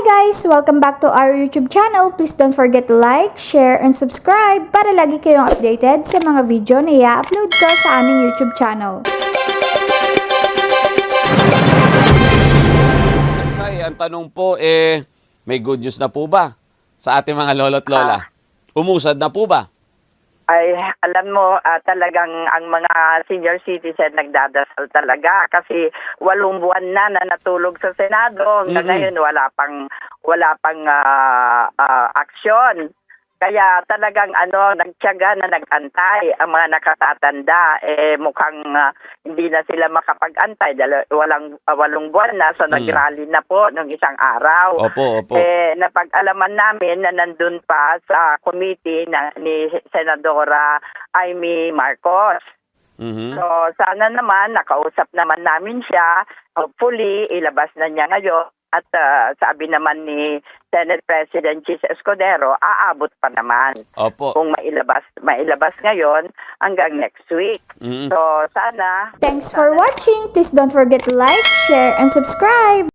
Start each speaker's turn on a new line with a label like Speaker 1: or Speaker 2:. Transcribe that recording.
Speaker 1: guys! Welcome back to our YouTube channel. Please don't forget to like, share, and subscribe para lagi kayong updated sa mga video na i-upload ko sa aming YouTube channel.
Speaker 2: Saysay, ang tanong po eh, may good news na po ba sa ating mga lolo't lola? Umusad na po ba?
Speaker 3: Ay, alam mo, ah, talagang ang mga senior citizen nagdadasal talaga kasi walong buwan na na natulog sa Senado. Hanggang
Speaker 2: Mhm.
Speaker 3: ngayon wala pang wala pang ah, ah, aksyon. Kaya talagang ano, nagtiyaga na nagantay ang mga nakatatanda. Eh, mukhang ah, hindi na sila makapag-antay dahil walang, ah, walong buwan na. So,
Speaker 2: Mm.
Speaker 3: nag-rally na po nung isang araw.
Speaker 2: Opo, opo.
Speaker 3: Eh, napag-alaman namin na nandun pa sa committee na, ni Senadora Amy Marcos.
Speaker 2: Mhm.
Speaker 3: So, sana naman, nakausap naman namin siya. Hopefully, ilabas na niya ngayon. At ah, sabi naman ni Senate President Chis Escudero, aabot pa naman
Speaker 2: Opo.
Speaker 3: kung mailabas, mailabas ngayon hanggang next week.
Speaker 2: Mhm.
Speaker 3: So, sana
Speaker 1: Thanks for watching! Please don't forget to like, share, and subscribe!